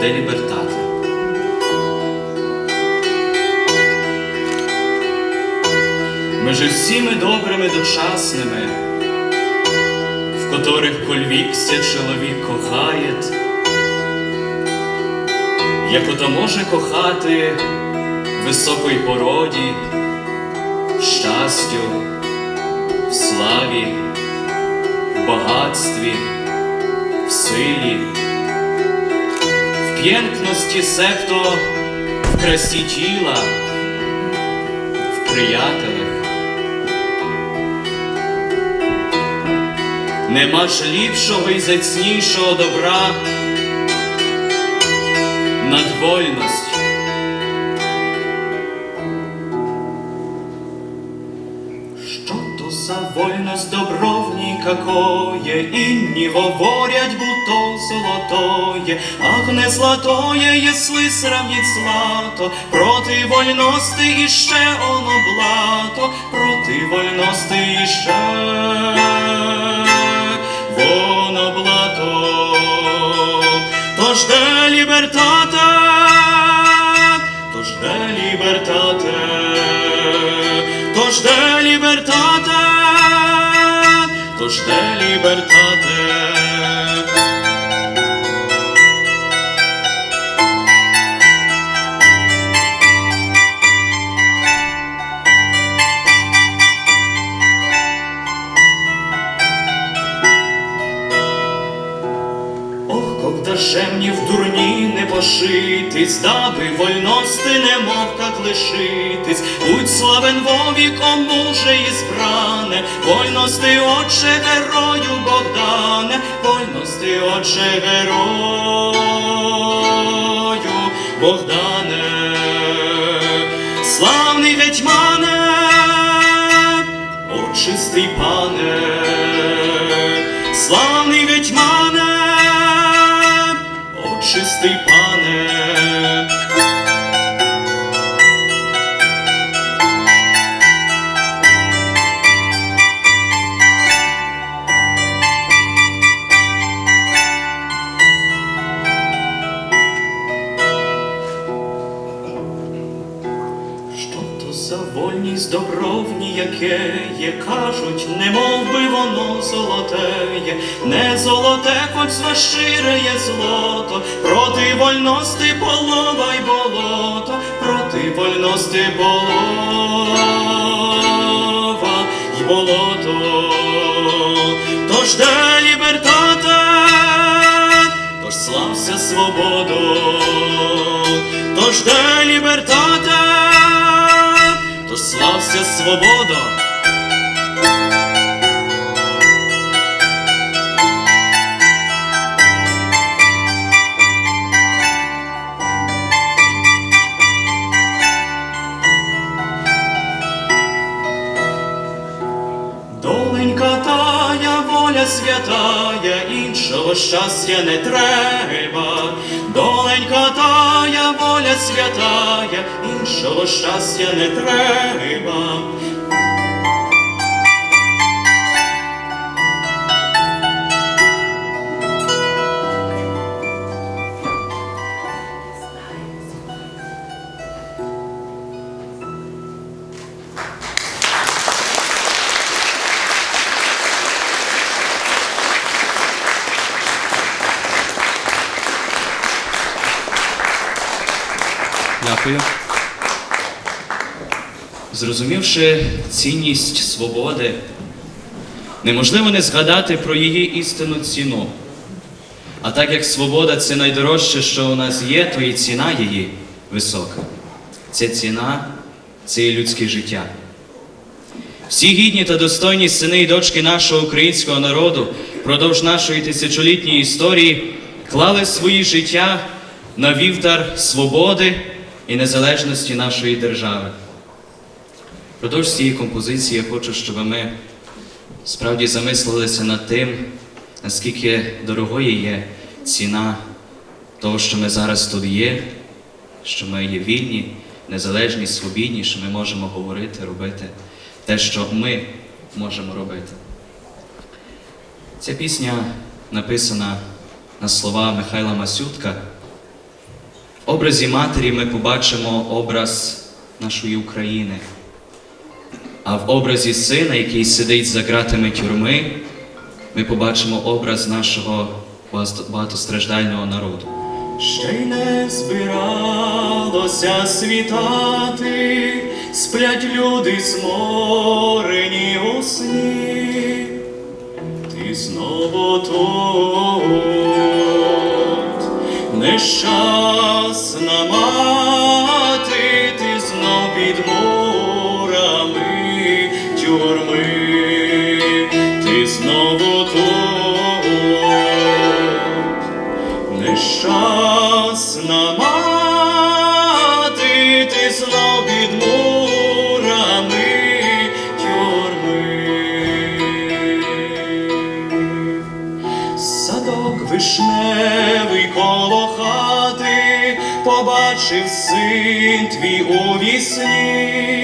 де лібертати. Межи всіми добрими дочасними, в которых кольвікся чоловік кохает, як ото може кохати високій породі, щастю, в славі, в багатстві, в силі, в п'єнкності септо, в красі тіла, в приятелях. Нема ж ліпшого і зацнішого добра над вольністю. Какое, Inni говорять, будто золотое, Ах, не златое, если сравнить злато, Проти вольности іще оно блато, Проти вольности іще воно блато. Тож де лібертате, тож де лібертате, тож де лібертате, тож де мне в дурні не пошитись, даби вольности не мог как лишитись, будь славен вовіком муже і збране, вольности, отче герою Богдане, вольности, отче герою Богдане, славний гетьмане, о чистий пане, славний гетьмане, о чистий За вольність добровні, яке є, кажуть, не мов би воно золотеє, не золоте, хоч зващиреє злото, проти вольності полова й болото, проти вольності болова й болото. Тож де лібертате, тож слався свободу, тож де лібертате, слався свобода. Доленька тая, воля святая, іншого щастя не треба. Доленька тая, святая, іншого щастя не треба. Дякую. Зрозумівши цінність свободи, неможливо не згадати про її істинну ціну. А так як свобода це найдорожче, що у нас є, то і ціна її висока. Ця ціна це і людське життя. Всі гідні та достойні сини і дочки нашого українського народу впродовж нашої тисячолітньої історії клали свої життя на вівтар свободи і незалежності нашої держави. Впродовж цієї композиції я хочу, щоб ми справді замислилися над тим, наскільки дорогою є ціна того, що ми зараз тут є, що ми є вільні, незалежні, свобідні, що ми можемо говорити, робити те, що ми можемо робити. Ця пісня написана на слова Михайла Масютка, образі матері ми побачимо образ нашої України. А в образі сина, який сидить за ґратами тюрми, ми побачимо образ нашого багатостраждального народу. Ще й не збиралося світати, сплять люди сморені у сні. Ти знову тут, нещасна мати, ти знов під мурами тюрми, ти знову тут. Нещасна мати, побачив син твій у вісні,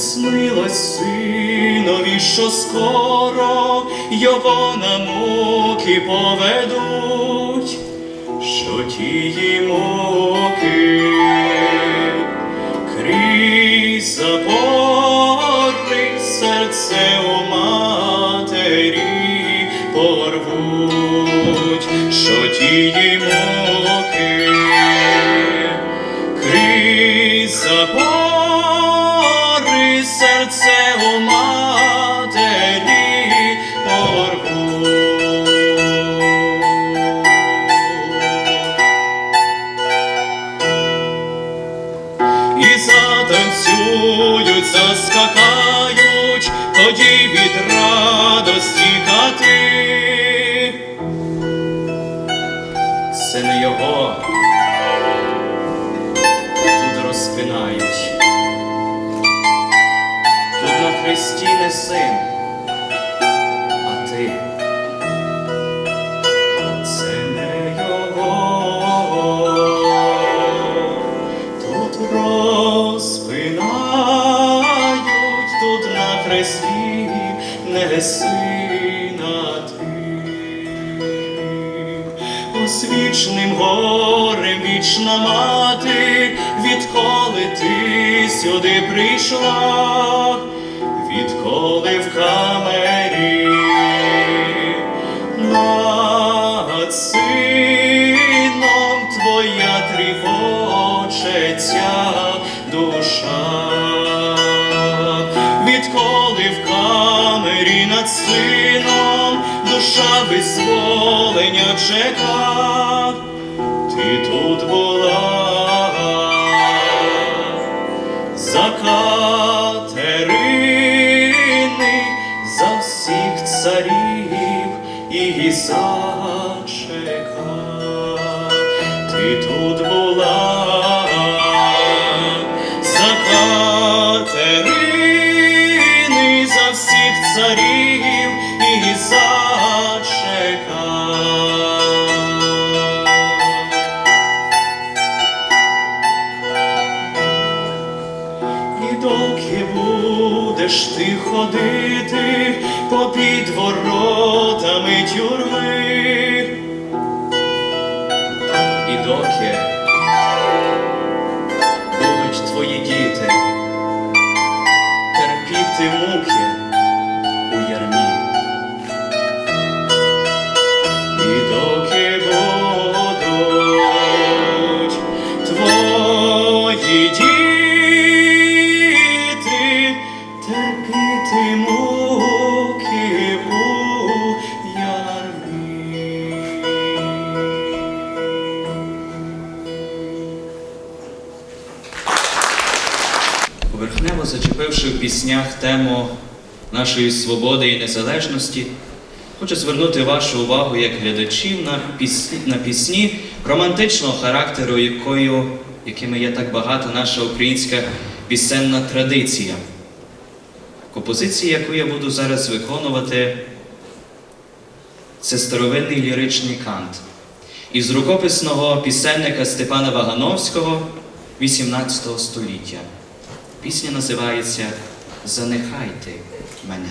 снилось синові, що скоро його на муки поведуть, що тії муки крізь запори серце у матері порвуть, що тії муки син, а ти. Це не його. Тут розпинають, тут на хресті не сина ти. Освічним горем вічна мати, відколи ти сюди прийшла, відколи в камері. Над сином твоя тривожиться душа, відколи в камері над сином душа визволення чека, і ходити попід воротами тюрми, і доки будуть твої діти терпіти муки Поверхнево зачепивши в піснях тему нашої свободи і незалежності, хочу звернути вашу увагу як глядачів на пісні, на пісні романтичного характеру, якою, якими є так багата наша українська пісенна традиція. Композиція, яку я буду зараз виконувати, це старовинний ліричний кант. Із рукописного пісенника Степана Вагановського 18 століття. Пісня називається Занехайте мене.